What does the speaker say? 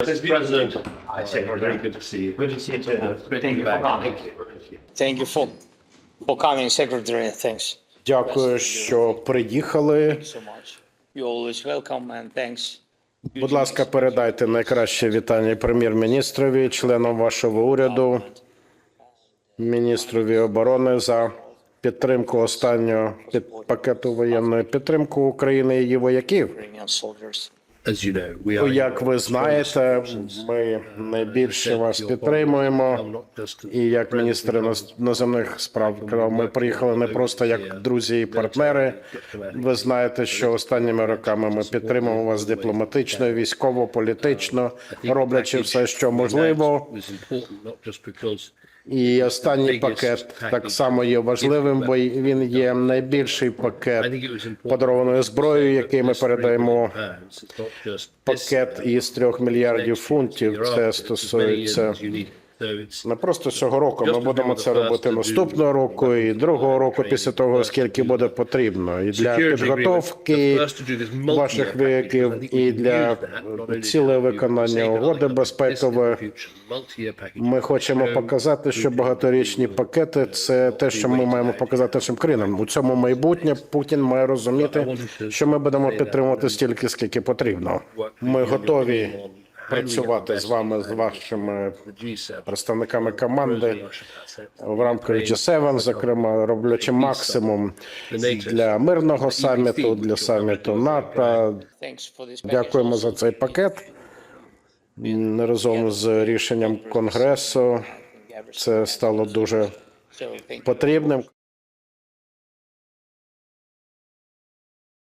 Mr. President, I say we're very good to see you. Good to see you too. Great to Thank be you for back. coming. Thank you for for coming, Secretary. Thanks Дякую, що приїхали. so much. You're always welcome and thanks. Будь ласка, передайте найкраще вітання прем'єр-міністрові, членам вашого уряду, міністрові оборони за підтримку останнього під пакету воєнної підтримки України і її вояків. Ukrainian soldiers. Are. Як ви знаєте, ми найбільше вас підтримуємо. І як міністр іноз- іноземних справ ми приїхали не просто як друзі і партнери. Ви знаєте, що останніми роками ми підтримуємо вас дипломатично, військово, політично, роблячи все, що можливо. І останній пакет так само є важливим, бо він є найбільший пакет подарованої зброї, який ми передаємо. Пакет із трьох мільярдів фунтів. Це стосується не просто цього року. Ми будемо це робити наступного року і другого року після того, скільки буде потрібно, і для підготовки ваших вояків, і для ціле виконання угоди безпекової. Ми хочемо показати, що багаторічні пакети це те, що ми маємо показати нашим країнам. У цьому майбутнє Путін має розуміти, що ми будемо підтримувати стільки, скільки потрібно. Ми готові працювати з вами, з вашими представниками команди в рамках G7, зокрема, роблячи максимум для мирного саміту, для саміту НАТО. Дякуємо за цей пакет. Разом з рішенням конгресу це стало дуже потрібним.